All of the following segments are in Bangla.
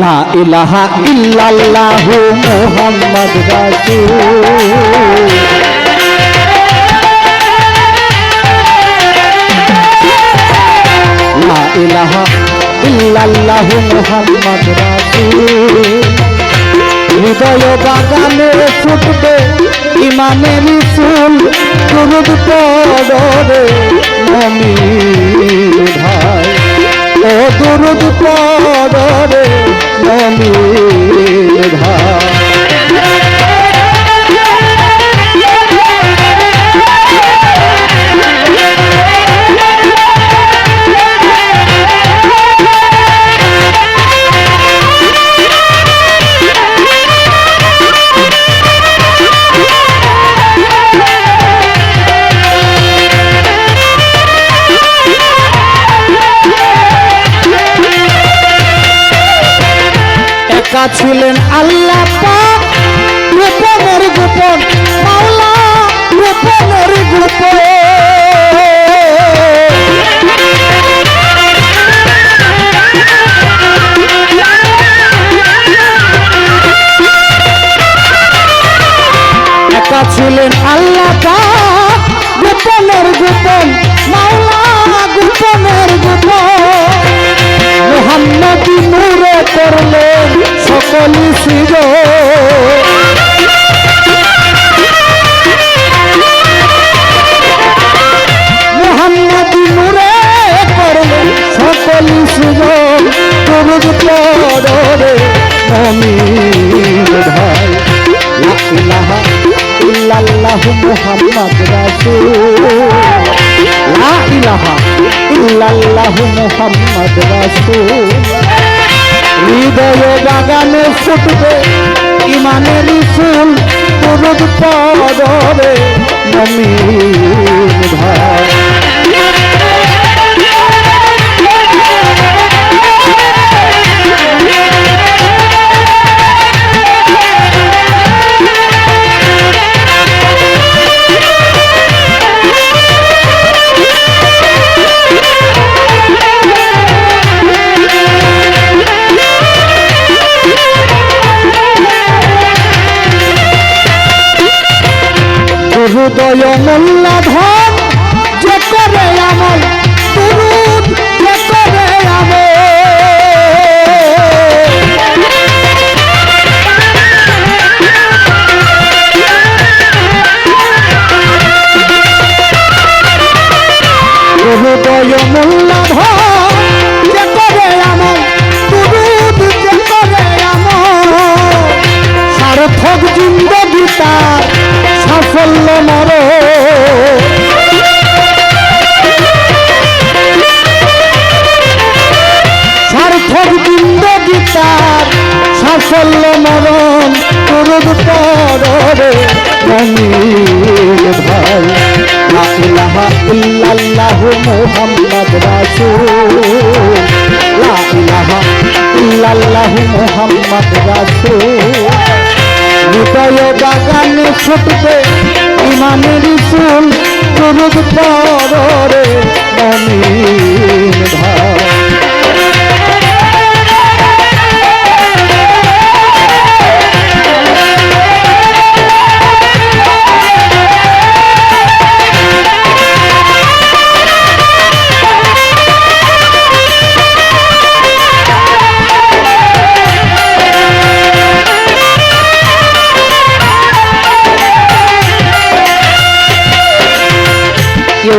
লা ইলাহা ইল্লাল্লাহু মুহাম্মদ রাসূল। লা ইলাহা ইল্লাল্লাহু মুহাম্মদ রাসূল। হৃদয় বাগানে ফুটবে ইমানের ফুল, দুরুদ পড়রে মমিন ভাই। ও দুরুদ পড়রে মমিন ভাই একা ছিলেন আল্লাহ পাক গোপনের গোপন একা ছিলেন আল্লাহ গোপনের গোপন গোপনের গোপন। মোহাম্মদ নূরে করলেন সকলি সির মোহাম্মদ নূরে করলেন সকলি সুযোগ তুরুদ পরে মমিন ভাই ইল্লাল্লাহু মুহাম্মদ রাসূল। লা ইলাহা ইল্লাল্লাহু মুহাম্মদ রাসূল। হৃদয় বাগানে ফুটবে ইমানের ফুল তুরুদ পরে নমি ভাই। মোল্লা ধন যে করে আমল তুরুদ যে করে আমল। হৃদয় মোল্লা ধন যে সাফল্য মর সার্থক জিন্দগি তার সাফল্য মরণ করুদ পরে ভাই। লা ইলাহা ইল্লাল্লাহু মুহাম্মদ রাসূল। লা ইলাহা ইল্লাল্লাহু মুহাম্মদ রাসূল। হৃদয় বাগানে ফুটবে ইমানের ফুল দুরুদ পরে মমিন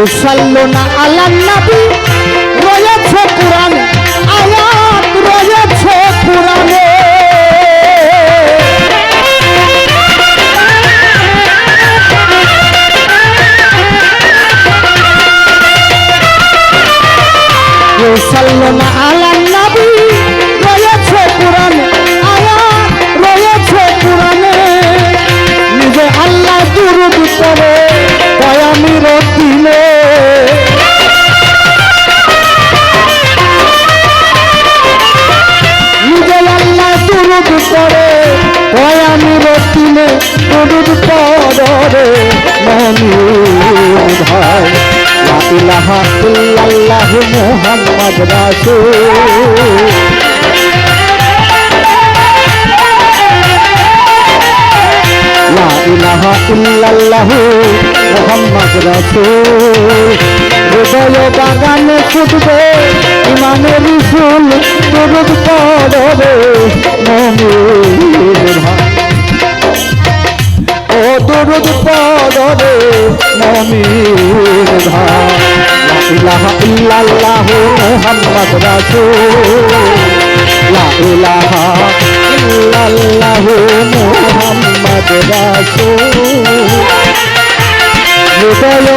কেউ সাল্ল না আল্লাহ নবী। রয়েছে কোরআনে, আয়াত রয়েছে কোরআনে। কেউ সাল্ল না আল্লাহ নবী, রয়েছে কোরআনে, আয়াত রয়েছে কোরআনে। নিজে আল্লাহ দুরুদ করে দুদুদ পরে ওই আমি রতিনে দুদুদ পরে মনি ভাই লাহা ইল্লাল্লাহ মুহাম্মদ রাসূল। ইলাহা ইল্লাল্লাহু মুহাম্মদ রাসূল। হৃদয় বাগানে ফুটবে, ইমানের ফুল পড়বে ভাই ও দুরুদ মমিন ভাই লা ইলাহা ইল্লাল্লাহ মুহাম্মদ রাসূল। লা ইল্লাল্লাহ মুহাম্মদ রাসূল। হৃদয়